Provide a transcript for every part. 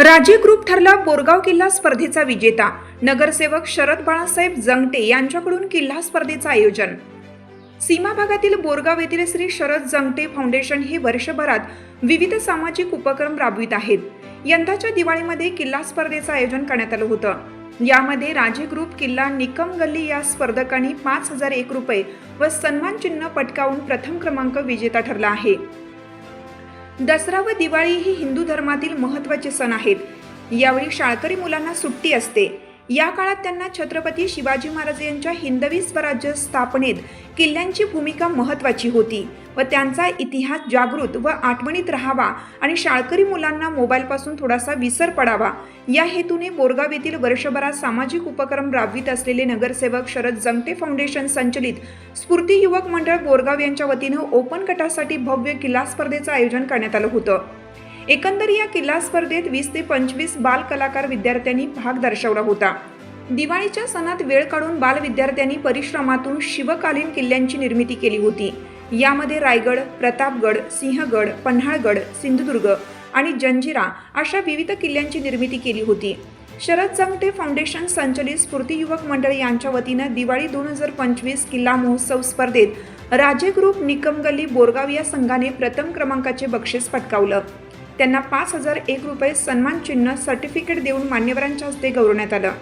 Rajiv group ठरला बोरगाव किल्ला स्पर्धेचा विजेता. नगरसेवक शरद बाळासाहेब जंगटे यांच्याकडून किल्ला स्पर्धेचं आयोजन. सीमा भागातील बोरगाव येथील श्री शरद जंगटे फाउंडेशन हे वर्षभरात विविध सामाजिक उपक्रम राबवित आहेत. यंदाच्या दिवाळीमध्ये किल्ला स्पर्धेचं आयोजन करण्यात आलं होतं. यामध्ये राजे ग्रुप किल्ला निकम गल्ली या स्पर्धकांनी पाच हजार एक रुपये व सन्मान चिन्ह पटकावून प्रथम क्रमांक विजेता ठरला आहे. दसरा व दिवाळी ही हिंदू धर्मातील महत्त्वाचे सण आहेत. यावेळी शाळकरी मुलांना सुट्टी असते. या काळात त्यांना छत्रपती शिवाजी महाराज यांच्या हिंदवी स्वराज्य स्थापनेत किल्ल्यांची भूमिका महत्त्वाची होती व त्यांचा इतिहास जागृत व आठवणीत राहावा आणि शाळकरी मुलांना मोबाईलपासून थोडासा विसर पडावा. या हेतूने बोरगाव येथील वर्षभरात सामाजिक उपक्रम राबवित असलेले नगरसेवक शरद जंगटे फाउंडेशन संचलित स्फूर्ती युवक मंडळ बोरगाव यांच्या वतीनं ओपन गटासाठी भव्य किल्ला स्पर्धेचं आयोजन करण्यात आलं होतं. एकंदर या किल्ला स्पर्धेत वीस ते पंचवीस बाल कलाकार विद्यार्थ्यांनी भाग दर्शवला होता. दिवाळीच्या सणात वेळ काढून बाल विद्यार्थ्यांनी परिश्रमातून शिवकालीन किल्ल्यांची निर्मिती केली होती. यामध्ये रायगड प्रतापगड सिंहगड पन्हाळगड सिंधुदुर्ग आणि जंजिरा अशा विविध किल्ल्यांची निर्मिती केली होती. शरद जंगटे फाउंडेशन संचलित स्फूर्ती युवक मंडळ यांच्या वतीनं दिवाळी दोन हजार पंचवीस किल्ला महोत्सव स्पर्धेत राजे ग्रुप निकमगल्ली बोरगाव या संघाने प्रथम क्रमांकाचे बक्षीस पटकावलं. त्यांना पाच हजार एक रुपये सन्मान चिन्ह सर्टिफिकेट देऊन मान्यवरांच्या हस्ते गौरवण्यात आलं.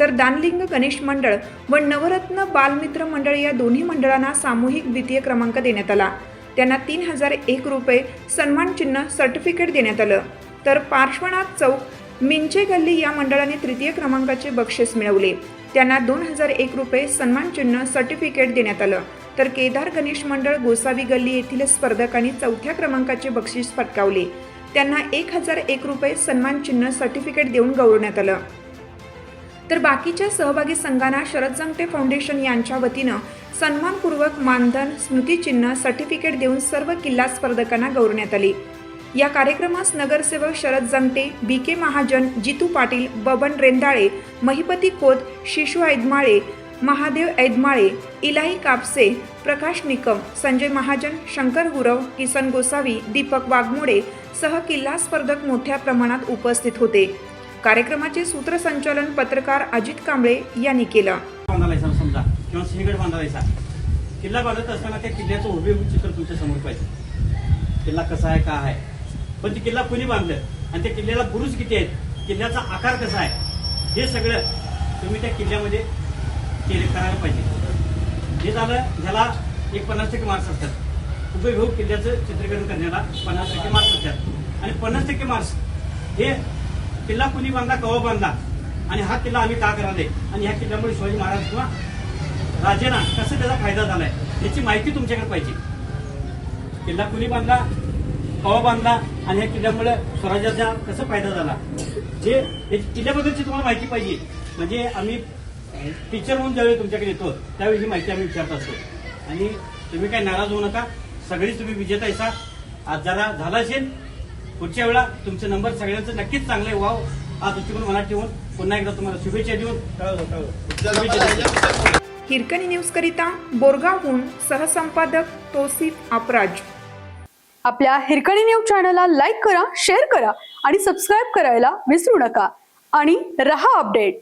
तर दानलिंग गणेश मंडळ व नवरत्न बालमित्र मंडळ या दोन्ही मंडळांना सामूहिक द्वितीय क्रमांक देण्यात आला. त्यांना तीन हजार एक रुपये सन्मान चिन्ह सर्टिफिकेट देण्यात आलं. तर पार्श्वनाथ चौक मिंचे गल्ली या मंडळाने तृतीय क्रमांकाचे बक्षीस मिळवले. त्यांना दोन हजार एक रुपये सन्मान चिन्ह सर्टिफिकेट देण्यात आलं. तर केदार गणेश मंडळ गोसावी गल्ली येथील स्पर्धकांनी चौथ्या क्रमांकाचे बक्षीस पटकावले. त्यांना एक हजार एक रुपये सन्मान चिन्ह सर्टिफिकेट देऊन गौरवण्यात आलं. तर बाकीच्या सहभागी संघांना शरद जंगटे फाउंडेशन यांच्या वतीनं सन्मानपूर्वक मानधन स्मृतिचिन्ह सर्टिफिकेट देऊन सर्व किल्ला स्पर्धकांना गौरवण्यात आली. या कार्यक्रमास नगरसेवक शरद जंगटे बी के महाजन जितू पाटील बबन रेंदाळे महिपती खोत शिशू ऐदमाळे महादेव ऐदमाळे इलाई कापसे प्रकाश निकम संजय महाजन शंकर गुरव किसन गोसावी दीपक वाघमोडे सह किल्ला स्पर्धक मोठ्या प्रमाणात उपस्थित होते. कार्यक्रमाचे सूत्रसंचालन पत्रकार अजित कांबळे यांनी केलं. समजा किंवा सिंहगड बांधायचा किल्ला बांधत असताना त्या किल्ल्याचं उभे चित्र तुमच्यासमोर पाहिजे. किल्ला कसा आहे का आहे? पण ते किल्ला कुणी बांधलं? आणि त्या किल्ल्याला बुरुज किती आहेत? किल्ल्याचा आकार कसा आहे? हे सगळं तुम्ही त्या किल्ल्यामध्ये केले करायला पाहिजे. हे झालं ज्याला एक पन्नास टक्के मार्क्स असतात. हुबेहूब किल्ल्याचं चित्रीकरण करण्याला पन्नास टक्के मार्क्स असतात आणि पन्नास टक्के मार्क्स हे किल्ला कुणी बांधला कवा बांधला? आणि हा किल्ला आम्ही का कराले आणि ह्या किल्ल्यामुळे शिवाजी महाराज किंवा राजेना कसं त्याचा फायदा झालाय याची माहिती तुमच्याकडे पाहिजे. किल्ला कुणी बांधला कवा बांधला? आणि ह्या किल्ल्यामुळे स्वराज्याचा कसा फायदा झाला? जे हे किल्ल्याबद्दलची तुम्हाला माहिती पाहिजे. म्हणजे आम्ही टीचर म्हणून ज्यावेळी तुमच्याकडे येतो त्यावेळी ही माहिती आम्ही विचारत असतो. आणि तुम्ही काही नाराज होऊ नका. सगळीच तुम्ही विजेता आहेसा आज जरा झाला असेल पुढच्या वेळा तुमचे नंबर सगळ्यांचं नक्कीच चांगले व्हाव हा दृष्टिकोन मनात ठेवून पुन्हा एकदा तुम्हाला शुभेच्छा देऊन. हिरकणी न्यूज करिता बोरगावहून सहसंपादक तोसिफ अपराज आपल्या हिरकणी न्यूज चॅनलला लाईक करा शेअर करा आणि सबस्क्राईब करायला विसरू नका. आणि रहा अपडेट.